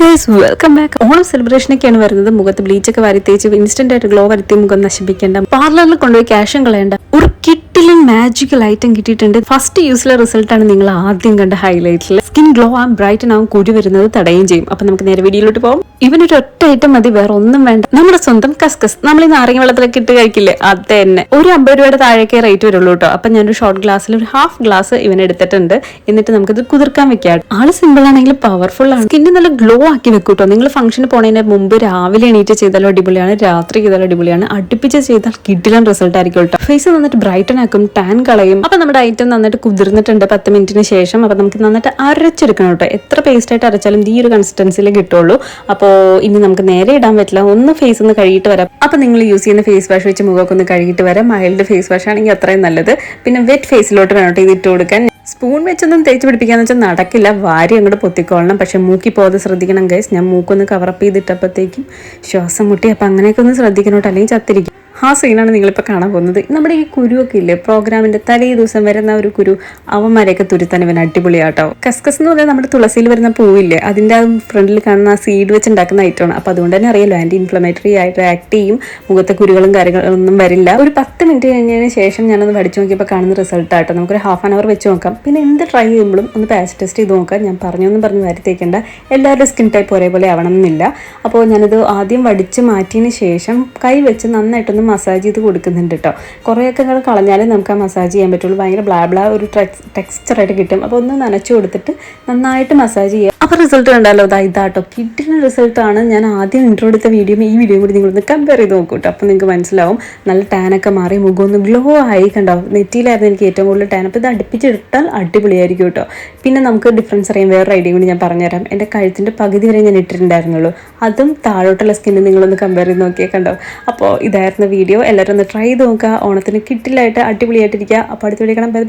Guys welcome back Onam celebration ഒക്കെയാണ് വരുന്നത്. മുഖത്ത് ബ്ലീച്ചൊക്കെ വരുത്തേച്ച് ഇൻസ്റ്റന്റ് ആയിട്ട് ഗ്ലോ വരുത്തി മുഖം നശിപ്പിക്കേണ്ട. പാർലറിൽ കൊണ്ടുപോയി ക്യാഷും കളയേണ്ട. കിട്ടിലും മാജിക്കൽ ഐറ്റം കിട്ടിയിട്ടുണ്ട്. ഫസ്റ്റ് യൂസിലെ റിസൾട്ട് ആണ് നിങ്ങൾ ആദ്യം കണ്ട ഹൈലൈറ്റിൽ സ്കിൻ ഗ്ലോ ആവും ബ്രൈറ്റൻ ആവും കുരു വരുന്നത് തടയുകയും ചെയ്യും. അപ്പൊ നമുക്ക് നേരെ വീഡിയോയിലോട്ട് പോകും ഇവനൊരു ഒറ്റ ഐറ്റം മതി വേറെ ഒന്നും വേണ്ട. നമ്മുടെ സ്വന്തം കസ്കസ്. നമ്മൾ ഈ നാരങ്ങ വെള്ളത്തിലൊക്കെ ഇട്ട് കഴിക്കില്ലേ? അത് തന്നെ. ഒരു അമ്പത് രൂപയുടെ താഴേക്ക് റേറ്റ് വരുള്ളൂ കേട്ടോ അപ്പൊ ഞാനൊരു ഷോർട്ട് ഗ്ലാസ്സിൽ ഒരു ഹാഫ് ഗ്ലാസ് ഇവൻ എടുത്തിട്ടുണ്ട്. എന്നിട്ട് നമുക്കിത് കുതിർക്കാൻ വെക്കാം. ആൾ സിമ്പിൾ ആണെങ്കിൽ പവർഫുൾ ആണ്. സ്കിന്നെ നല്ല ഗ്ലോ ആക്കി വെക്കും കേട്ടോ നിങ്ങൾ ഫംഗ്ഷന് പോണതിന് മുമ്പ് രാവിലെ എണീറ്റ് ചെയ്താലും അടിപൊളിയാണ്. രാത്രി ചെയ്താലും അടിപൊളിയാണ്. അടുപ്പിച്ച് ചെയ്താൽ കിട്ടിലും റിസൾട്ട് ആയിരിക്കും കേട്ടോ ഫേസ് നന്നിട്ട് ബ്രൈറ്റൻ ആക്കും ടാൻ കളയും. അപ്പൊ നമ്മുടെ ഐറ്റം നന്നായിട്ട് കുതിർന്നിട്ടുണ്ട് പത്ത് മിനിറ്റിന് ശേഷം. അപ്പൊ നമുക്ക് നന്നായിട്ട് അരച്ചെടുക്കണം കേട്ടോ. എത്ര പേസ്റ്റ് ആയിട്ട് അരച്ചാലും ഈ ഒരു കൺസിസ്റ്റൻസിയിൽ കിട്ടുള്ളൂ. അപ്പോൾ ഇനി നമുക്ക് നേരെ ഇടാൻ പറ്റില്ല. ഒന്ന് ഫേസ് ഒന്ന് കഴുകിയിട്ട് വരാം. അപ്പൊ നിങ്ങൾ യൂസ് ചെയ്യുന്ന ഫേസ് വാഷ് വെച്ച് മുഖമൊക്കെ ഒന്ന് കഴുകിയിട്ട് വരാം. മൈൽഡ് ഫേസ് വാഷ് ആണെങ്കിൽ അത്രയും നല്ലത്. പിന്നെ വെറ്റ് ഫേസിലോട്ട് വേണം കേട്ടോ ഇത് ഇട്ട് കൊടുക്കാൻ. സ്പൂൺ വെച്ചൊന്നും തേച്ച് പിടിപ്പിക്കാന്ന് വെച്ചാൽ നടക്കില്ല. വാരി അങ്ങോട്ട് പൊത്തിക്കൊള്ളണം. പക്ഷെ മൂക്കി പോകാതെ ശ്രദ്ധിക്കണം ഗൈസ് ഞാൻ മൂക്കൊന്ന് കവറപ്പ് ചെയ്തിട്ടപ്പോഴത്തേക്കും ശ്വാസം മുട്ടി. അപ്പം അങ്ങനെയൊക്കെ ഒന്ന് ശ്രദ്ധിക്കണോട്ട്. അല്ലെങ്കിൽ ചത്തിരിക്കും. ആ സീനാണ് നിങ്ങളിപ്പോൾ കാണാൻ പോകുന്നത്. നമ്മുടെ ഈ കുരുവൊക്കെ ഇല്ലേ? പ്രോഗ്രാമിന്റെ തലേ ദിവസം വരുന്ന ഒരു കുരു അവന്മാരെയൊക്കെ തുരുത്താൻ ഇവൻ അടിപൊളിയാട്ടോ. കസ്കസ് എന്ന് പറഞ്ഞാൽ നമ്മുടെ തുളസിയിൽ വരുന്ന പൂവില്ലേ? അതിന്റെ ഫ്രണ്ടിൽ കാണുന്ന ആ സീഡ് വെച്ച് ഉണ്ടാക്കുന്ന ഐറ്റമാണ് അപ്പോൾ അതുകൊണ്ട് തന്നെ അറിയാലോ ആന്റി ഇൻഫ്ലമേറ്ററി ആയിട്ട് ആക്ട് ചെയ്യും. മുഖത്തെ കുരുകളും കാര്യങ്ങളൊന്നും വരില്ല. ഒരു പത്ത് മിനിറ്റ് കഴിഞ്ഞതിന് ശേഷം ഞാനൊന്ന് പഠിച്ചു നോക്കിയപ്പോൾ കാണുന്ന റിസൾട്ടാട്ടോ നമുക്കൊരു ഹാഫ് ആൻ അവർ വെച്ച് നോക്കാം. പിന്നെ എന്ത് ട്രൈ ചെയ്യുമ്പോഴും ഒന്ന് പാച്ച് ടെസ്റ്റ് ചെയ്ത് നോക്കാം ഞാൻ പറഞ്ഞൊന്നും പറഞ്ഞ് വരുത്തേക്കേണ്ട എല്ലാവരുടെ സ്കിൻ ടൈപ്പ് ഒരേപോലെ ആവണമെന്നില്ല. അപ്പോൾ ഞാനിത് ആദ്യം വടിച്ച് മാറ്റിയതിന് ശേഷം കൈ വെച്ച് നന്നായിട്ടൊന്ന് മസാജ് ചെയ്ത് കൊടുക്കുന്നുണ്ട് കേട്ടോ കുറേയൊക്കെ നിങ്ങൾ കളഞ്ഞാലേ നമുക്ക് ആ മസാജ് ചെയ്യാൻ പറ്റുള്ളൂ. ഭയങ്കര ബ്ലാ ബ്ലാ ഒരു ടെക്സ്ചറായിട്ട് കിട്ടും. അപ്പോൾ ഒന്ന് നനച്ചു കൊടുത്തിട്ട് നന്നായിട്ട് മസാജ് ചെയ്യുക. അപ്പോൾ റിസൾട്ട് കണ്ടാലോ? അതാ ഇതാട്ടോ കിട്ടുന്ന റിസൾട്ടാണ് ഞാൻ ആദ്യം ഇൻട്രോ എടുത്ത വീഡിയോയും ഈ വീഡിയോ കൂടി നിങ്ങളൊന്ന് കമ്പയർ ചെയ്ത് നോക്കൂ കേട്ടോ അപ്പോൾ നിങ്ങൾക്ക് മനസ്സിലാവും. നല്ല ടാനൊക്കെ മാറി മുഖം ഒന്ന് ഗ്ലോ ആയി കണ്ടോ? നെറ്റിയിലായിരുന്നു എനിക്ക് ഏറ്റവും കൂടുതൽ ടാൻ അപ്പോൾ ഇത് അടുപ്പിച്ചെടുത്താൽ അടിപൊളിയായിരിക്കും കേട്ടോ. പിന്നെ നമുക്ക് ഡിഫറൻസ് അറിയാം വേറെ ഐഡിയ കൂടി ഞാൻ പറഞ്ഞുതരാം. എന്റെ കഴുത്തിന്റെ പകുതി വരെ ഞാൻ ഇട്ടിട്ടുണ്ടായിരുന്നുള്ളൂ. അതും താഴോട്ടുള്ള സ്കിന്ന് നിങ്ങളൊന്ന് കമ്പയർ ചെയ്ത് നോക്കിയാൽ കണ്ടോ. അപ്പോൾ ഇതായിരുന്നു വീഡിയോ എല്ലാവരും ഒന്ന് ട്രൈ ചെയ്ത് നോക്കുക. ഓണത്തിന് കിട്ടില്ലായിട്ട് അടിപൊളിയായിട്ടിരിക്കുക. അപ്പോൾ അടുത്ത കാണാൻ ബൈ